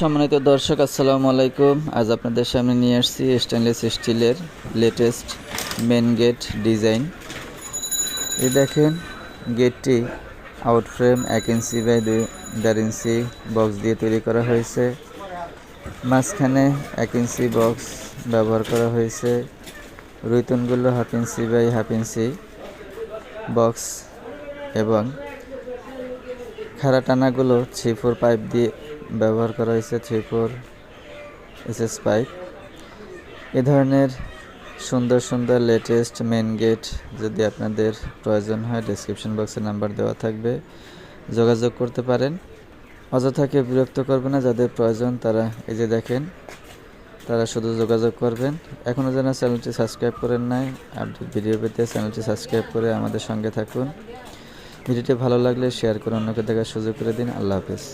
সম্মানিত দর্শক, আসসালামু আলাইকুম। আজ আপনাদের সামনে নিয়ে আসছি স্টেনলেস স্টিলের লেটেস্ট মেন গেট ডিজাইন এই দেখেন গেটটি আউট ফ্রেম এক ইঞ্চি বাই দুই, দেড় ইঞ্চি বক্স দিয়ে তৈরি করা হয়েছে। মাঝখানে এক ইঞ্চি বক্স ব্যবহার করা হয়েছে। রুইতনগুলো half inch by half inch box এবং খাড়া টানাগুলো থ্রি ফোর পাইপ দিয়ে ব্যবহার করা হয়েছে থ্রি ফোর এসএস পাইপ এ ধরনের সুন্দর সুন্দর লেটেস্ট মেন গেট যদি আপনাদের প্রয়োজন হয় ডিসক্রিপশন বক্সে নাম্বার দেওয়া থাকবে। যোগাযোগ করতে পারেন। অযথাকে বিরক্ত করবে না, যাদের প্রয়োজন তারা এই যে দেখেন, তারা শুধু যোগাযোগ করবেন। এখনও যেন চ্যানেলটি সাবস্ক্রাইব করেন নাই আপডেট ভিডিও পেতে চ্যানেলটি সাবস্ক্রাইব করে আমাদের সঙ্গে থাকুন। ভিডিওটি ভালো লাগলে শেয়ার করে অন্যকে দেখার সুযোগ করে দিন। আল্লাহ হাফেজ।